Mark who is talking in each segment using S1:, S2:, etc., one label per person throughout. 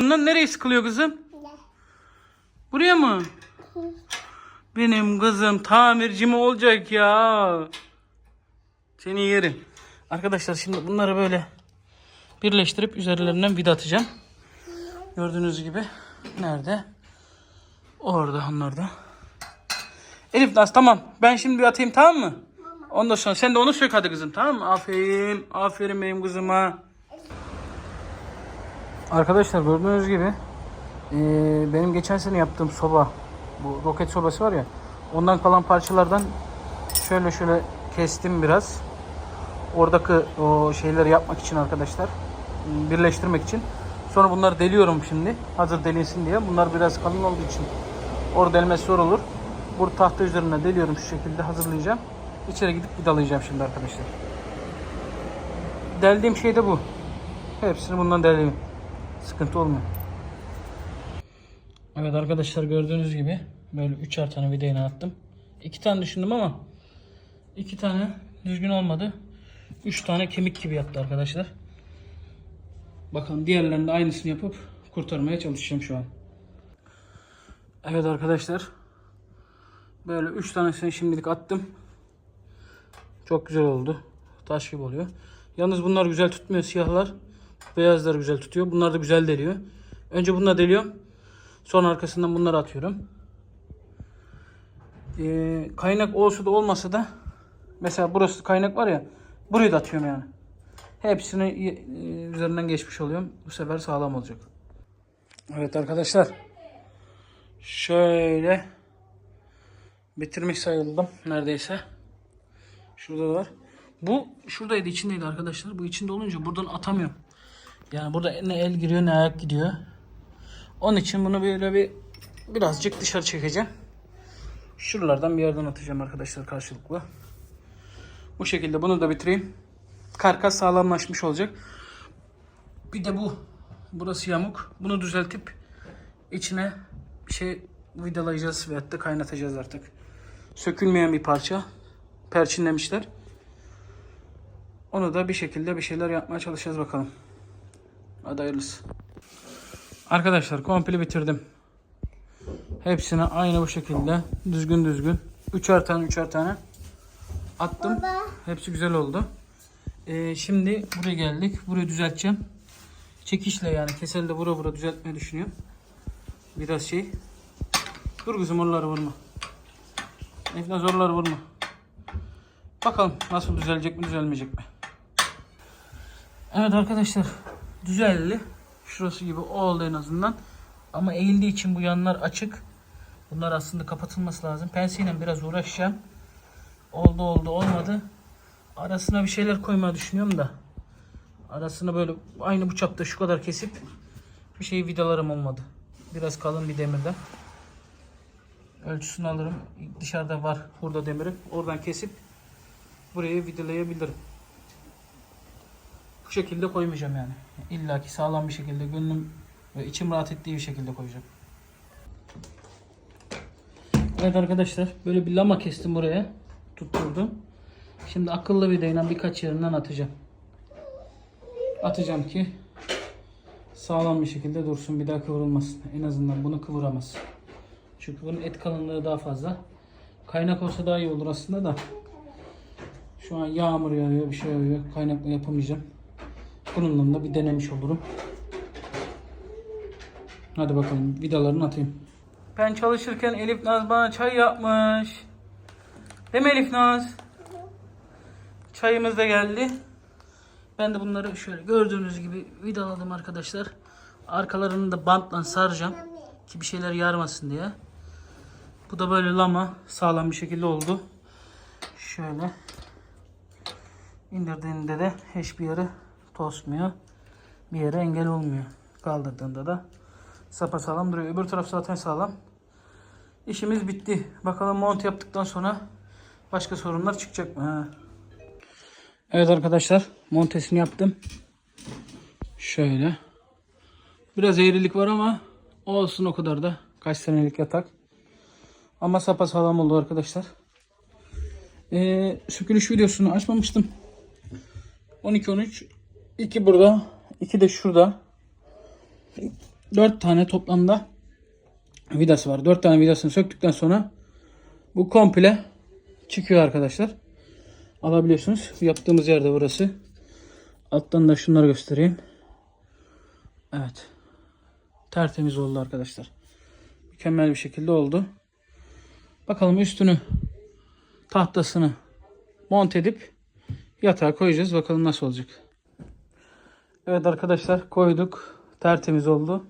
S1: Bundan nereye sıkılıyor kızım? Buraya mı? Benim kızım tamirci mi olacak ya? Seni yerim. Arkadaşlar şimdi bunları böyle birleştirip üzerlerinden vida atacağım. Gördüğünüz gibi. Nerede? Orada onlar da. Elif Naz tamam. Ben şimdi bir atayım tamam mı? Ondan sonra sen de onu sök hadi kızım tamam mı? Aferin. Aferin benim kızıma. Arkadaşlar gördüğünüz gibi eee, benim geçen sene yaptığım soba bu roket sobası var ya ondan kalan parçalardan şöyle şöyle kestim biraz. Oradaki o şeyleri yapmak için arkadaşlar birleştirmek için. Sonra bunları deliyorum şimdi. Hazır delinsin diye. Bunlar biraz kalın olduğu için orada delmesi zor olur. Bu tahta üzerine deliyorum şu şekilde hazırlayacağım. İçeri gidip vidalayacağım şimdi arkadaşlar. Deldiğim şey de bu. Hepsini bundan deleyim. Sıkıntı olmuyor. Evet arkadaşlar gördüğünüz gibi böyle üçer tane vidayını attım. İki tane düşündüm ama iki tane düzgün olmadı. Üç tane kemik gibi yattı arkadaşlar. Bakalım diğerlerinin de aynısını yapıp kurtarmaya çalışacağım şu an. Evet arkadaşlar. Böyle üç tanesini şimdilik attım. Çok güzel oldu. Taş gibi oluyor. Yalnız bunlar güzel tutmuyor siyahlar. Beyazlar güzel tutuyor. Bunlar da güzel deliyor. Önce bunları deliyorum. Sonra arkasından bunları atıyorum. Ee, kaynak olsa da olmasa da mesela burası kaynak var ya burayı da atıyorum yani. Hepsini e, üzerinden geçmiş oluyorum. Bu sefer sağlam olacak. Evet arkadaşlar. Şöyle bitirmiş sayıldım neredeyse. Şurada da var. Bu şuradaydı içindeydi arkadaşlar. Bu içinde olunca buradan atamıyorum. Yani burada ne el giriyor ne ayak gidiyor. Onun için bunu böyle bir birazcık dışarı çekeceğim. Şuralardan bir yerden atacağım arkadaşlar karşılıklı. Bu şekilde bunu da bitireyim. Karkas sağlamlaşmış olacak. Bir de bu. Burası yamuk. Bunu düzeltip içine bir şey vidalayacağız veyahut da kaynatacağız artık. Sökülmeyen bir parça. Perçinlemişler. Onu da bir şekilde bir şeyler yapmaya çalışacağız bakalım. Hadi hayırlısı. Arkadaşlar komple bitirdim. Hepsine aynı bu şekilde düzgün düzgün. Üçer tane üçer tane attım. Hepsi güzel oldu. Ee, şimdi buraya geldik. Burayı düzelteceğim. Çekişle yani keselde vura vura düzeltmeyi düşünüyorum. Biraz şey. Dur kızım oraları vurma. Efna zorları vurma. Bakalım nasıl düzelecek mi düzelmeyecek mi? Evet arkadaşlar düzeldi. Şurası gibi oldu en azından. Ama eğildiği için bu yanlar açık. Bunlar aslında kapatılması lazım. Pensiyle biraz uğraşacağım. Oldu oldu olmadı. Arasına bir şeyler koymayı düşünüyorum da. Arasına böyle aynı bu çapta şu kadar kesip bir şey vidalarım olmadı. Biraz kalın bir demirden. Ölçüsünü alırım. Dışarıda var hurda demiri. Oradan kesip buraya vidalayabilirim. Bu şekilde koymayacağım yani. İlla ki sağlam bir şekilde gönlüm ve içim rahat ettiği bir şekilde koyacağım. Evet arkadaşlar böyle bir lama kestim buraya. Tutturdum. Şimdi akıllı vidayla birkaç yerinden atacağım. Atacağım ki sağlam bir şekilde dursun bir daha kıvrılmasın. En azından bunu kıvıramaz. Çünkü bunun et kalınlığı daha fazla. Kaynak olsa daha iyi olur aslında da. Şu an yağmur yağıyor bir şey yağıyor. Kaynakla yapamayacağım. Bununla da bir denemiş olurum. Hadi bakalım vidalarını atayım. Ben çalışırken Elif Naz bana çay yapmış. Değil mi Elif Naz? Çayımız da geldi. Ben de bunları şöyle gördüğünüz gibi vidaladım arkadaşlar. Arkalarını da bantla saracağım. Ki bir şeyler yarmasın diye. Bu da böyle lama sağlam bir şekilde oldu. Şöyle indirdiğinde de hiçbir yere tosmuyor. Bir yere engel olmuyor. Kaldırdığında da sapasağlam duruyor. Öbür taraf zaten sağlam. İşimiz bitti. Bakalım mont yaptıktan sonra başka sorunlar çıkacak mı? Ha. Evet arkadaşlar montesini yaptım. Şöyle. Biraz eğrilik var ama olsun o kadar da. Kaç senelik yatak. Ama sapasağlam oldu arkadaşlar. Ee, sökülüş videosunu açmamıştım. 12-13 2 burada 2 de şurada 4 tane toplamda vidası var. 4 tane vidasını söktükten sonra bu komple çıkıyor arkadaşlar. Alabiliyorsunuz. Yaptığımız yerde burası. Alttan da şunları göstereyim. Evet. Tertemiz oldu arkadaşlar. Mükemmel bir şekilde oldu. Bakalım üstünü tahtasını monte edip yatağa koyacağız. Bakalım nasıl olacak. Evet arkadaşlar koyduk. Tertemiz oldu.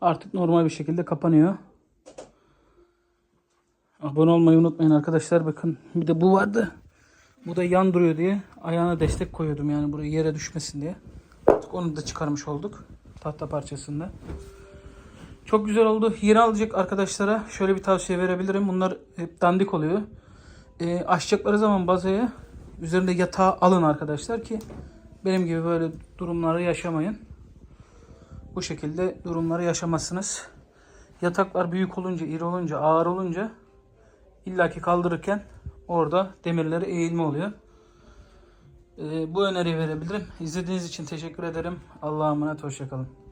S1: Artık normal bir şekilde kapanıyor. Abone olmayı unutmayın arkadaşlar. Bakın bir de bu vardı. Bu da yan duruyor diye ayağına destek koyuyordum yani buraya yere düşmesin diye. Artık onu da çıkarmış olduk. Tahta parçasında. Çok güzel oldu. Yeni alacak arkadaşlara şöyle bir tavsiye verebilirim. Bunlar hep dandik oluyor. E, açacakları zaman bazaya üzerinde yatağı alın arkadaşlar ki benim gibi böyle durumları yaşamayın. Bu şekilde durumları yaşamazsınız. Yataklar büyük olunca, iri olunca, ağır olunca illaki kaldırırken orada demirleri eğilme oluyor. Ee, bu öneriyi verebilirim. İzlediğiniz için teşekkür ederim. Allah'a emanet hoşçakalın.